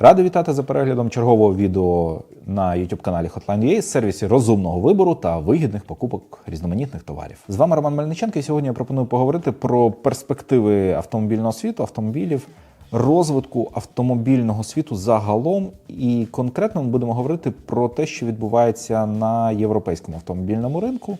Радий вітати за переглядом чергового відео на youtube каналі Hotline.ua з сервісі розумного вибору та вигідних покупок різноманітних товарів. З вами Роман Мельниченко, і сьогодні я пропоную поговорити про перспективи автомобільного світу, автомобілів, розвитку автомобільного світу загалом. І конкретно ми будемо говорити про те, що відбувається на європейському автомобільному ринку.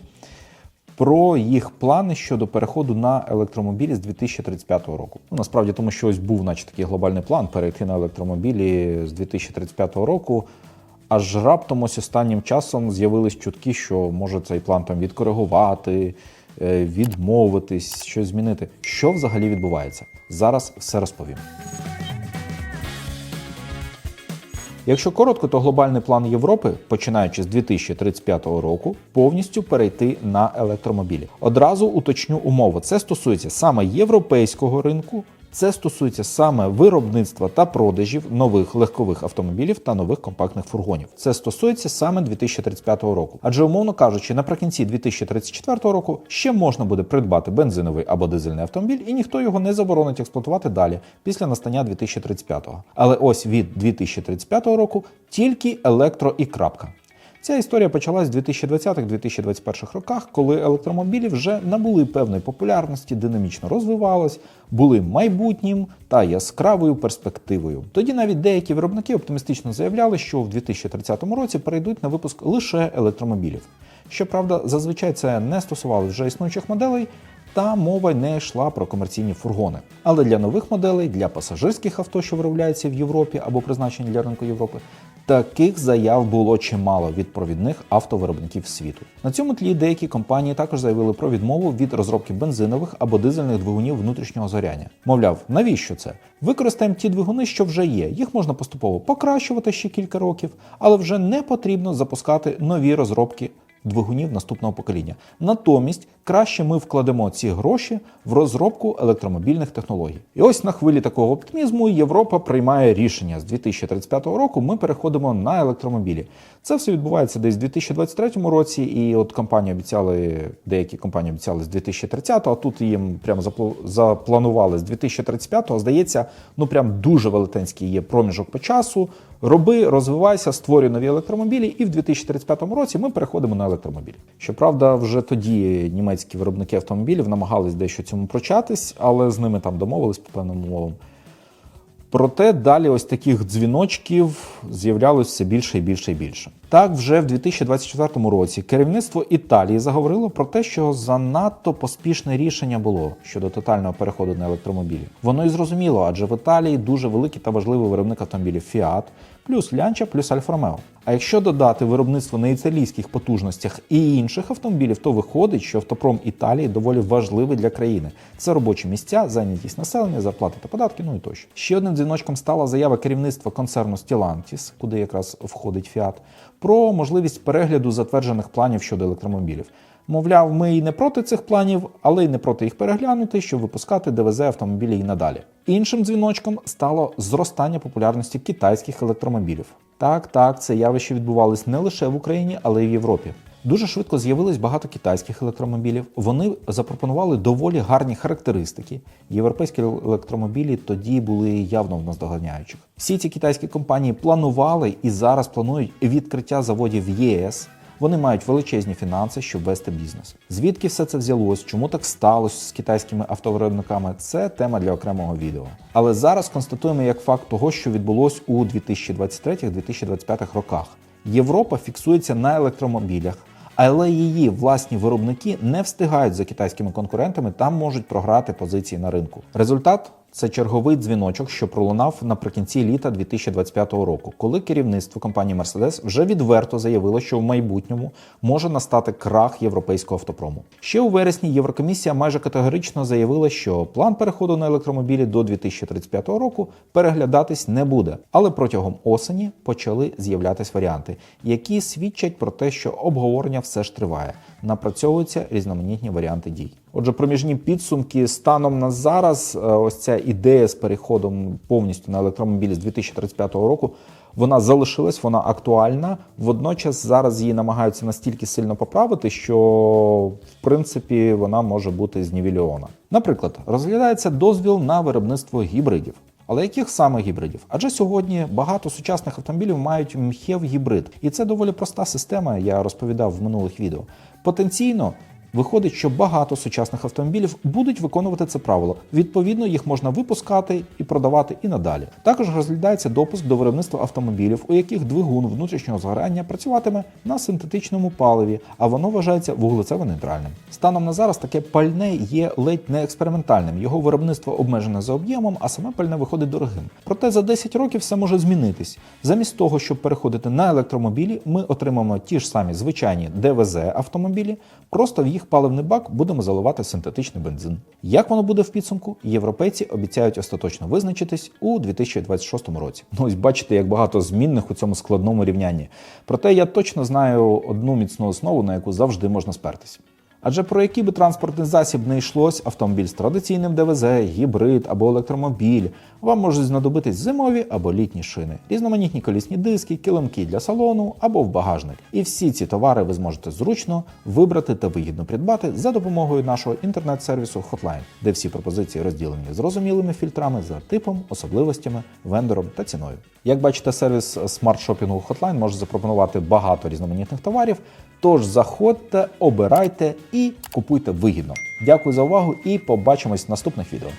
Про їх плани щодо переходу на електромобілі з 2035 року. Ну, насправді, тому що ось був, наче такий глобальний план перейти на електромобілі з 2035 року. Аж раптом ось останнім часом з'явились чутки, що може цей план там відкоригувати, е, відмовитись, щось змінити. Що взагалі відбувається? Зараз все розповім. Якщо коротко, то глобальний план Європи, починаючи з 2035 року, повністю перейти на електромобілі. Одразу уточню умови. Це стосується саме європейського ринку. Це стосується саме виробництва та продажів нових легкових автомобілів та нових компактних фургонів. Це стосується саме 2035 року. Адже, умовно кажучи, наприкінці 2034 року ще можна буде придбати бензиновий або дизельний автомобіль, і ніхто його не заборонить експлуатувати далі після настання 2035-го. Але ось від 2035 року тільки електро і крапка. Ця історія почалась в 2020-2021 роках, коли електромобілі вже набули певної популярності, динамічно розвивались, були майбутнім та яскравою перспективою. Тоді навіть деякі виробники оптимістично заявляли, що в 2030 році перейдуть на випуск лише електромобілів. Щоправда, зазвичай це не стосувалося вже існуючих моделей. Та мова не йшла про комерційні фургони. Але для нових моделей, для пасажирських авто, що виробляються в Європі або призначені для ринку Європи, таких заяв було чимало від провідних автовиробників світу. На цьому тлі деякі компанії також заявили про відмову від розробки бензинових або дизельних двигунів внутрішнього згоряння. Мовляв, навіщо це? Використаємо ті двигуни, що вже є. Їх можна поступово покращувати ще кілька років, але вже не потрібно запускати нові розробки двигунів наступного покоління. Натомість краще ми вкладемо ці гроші в розробку електромобільних технологій. І ось на хвилі такого оптимізму Європа приймає рішення з 2035 року. Ми переходимо на електромобілі. Це все відбувається десь в 2023 році, і от компанії обіцяли, деякі компанії обіцяли з 2030, а тут їм прямо запланували з 2035. Здається, ну прям дуже велетенський є проміжок по часу. Роби, розвивайся, створюй нові електромобілі, і в 2035 році ми переходимо на електромобілі. Щоправда, вже тоді німецькі виробники автомобілів намагались дещо цьому прочатись, але з ними там домовились по певним умовам. Проте далі ось таких дзвіночків з'являлось все більше і більше і більше. Так, вже в 2024 році керівництво Італії заговорило про те, що занадто поспішне рішення було щодо тотального переходу на електромобілі. Воно і зрозуміло, адже в Італії дуже великий та важливий виробник автомобілів Fiat, плюс Lancia, плюс Alfa Romeo. А якщо додати виробництво на італійських потужностях і інших автомобілів, то виходить, що автопром Італії доволі важливий для країни. Це робочі місця, зайнятість населення, зарплати та податки, ну і тощо. Ще одним дзвіночком стала заява керівництва концерну Stellantis, куди якраз входить Fiat, про можливість перегляду затверджених планів щодо електромобілів. Мовляв, ми і не проти цих планів, але й не проти їх переглянути, щоб випускати ДВЗ автомобілі і надалі. Іншим дзвіночком стало зростання популярності китайських електромобілів. Так, так, це явище відбувалось не лише в Україні, але й в Європі. Дуже швидко з'явилось багато китайських електромобілів. Вони запропонували доволі гарні характеристики. Європейські електромобілі тоді були явно в наздоганяючих. Всі ці китайські компанії планували і зараз планують відкриття заводів ЄС. Вони мають величезні фінанси, щоб вести бізнес. Звідки все це взялось? Чому так сталося з китайськими автовиробниками? Це тема для окремого відео. Але зараз констатуємо як факт того, що відбулось у 2023-2025 роках. Європа фіксується на електромобілях, але її власні виробники не встигають за китайськими конкурентами та можуть програти позиції на ринку. Результат це черговий дзвіночок, що пролунав наприкінці літа 2025 року, коли керівництво компанії Mercedes вже відверто заявило, що в майбутньому може настати крах європейського автопрому. Ще у вересні Єврокомісія майже категорично заявила, що план переходу на електромобілі до 2035 року переглядатись не буде. Але протягом осені почали з'являтися варіанти, які свідчать про те, що обговорення все ж триває. Напрацьовуються різноманітні варіанти дій. Отже, проміжні підсумки станом на зараз, е, ось ця ідея з переходом повністю на електромобілі з 2035 року. Вона залишилась, вона актуальна. Водночас зараз її намагаються настільки сильно поправити, що в принципі вона може бути знівельована. Наприклад, розглядається дозвіл на виробництво гібридів. Але яких саме гібридів? Адже сьогодні багато сучасних автомобілів мають мхев гібрид, і це доволі проста система. Я розповідав в минулих відео. Потенційно. Виходить, що багато сучасних автомобілів будуть виконувати це правило. Відповідно, їх можна випускати і продавати і надалі. Також розглядається допуск до виробництва автомобілів, у яких двигун внутрішнього згорання працюватиме на синтетичному паливі, а воно вважається вуглецево-нейтральним. Станом на зараз таке пальне є ледь не експериментальним. Його виробництво обмежене за об'ємом, а саме пальне виходить дорогим. Проте за 10 років все може змінитись. Замість того, щоб переходити на електромобілі, ми отримаємо ті ж самі звичайні ДВЗ автомобілі, просто в їх паливний бак будемо заливати синтетичний бензин. Як воно буде в підсумку? Європейці обіцяють остаточно визначитись у 2026 році. Ну ось бачите, як багато змінних у цьому складному рівнянні. Проте я точно знаю одну міцну основу, на яку завжди можна спертись. Адже про який би транспортний засіб не йшлось, автомобіль з традиційним ДВЗ, гібрид або електромобіль, вам можуть знадобитись зимові або літні шини, різноманітні колісні диски, килимки для салону або в багажник. І всі ці товари ви зможете зручно вибрати та вигідно придбати за допомогою нашого інтернет-сервісу Hotline, де всі пропозиції розділені зрозумілими фільтрами за типом, особливостями, вендором та ціною. Як бачите, сервіс смарт-шопінгу Hotline може запропонувати багато різноманітних товарів. Тож заходьте, обирайте і купуйте вигідно. Дякую за увагу і побачимось в наступних відео.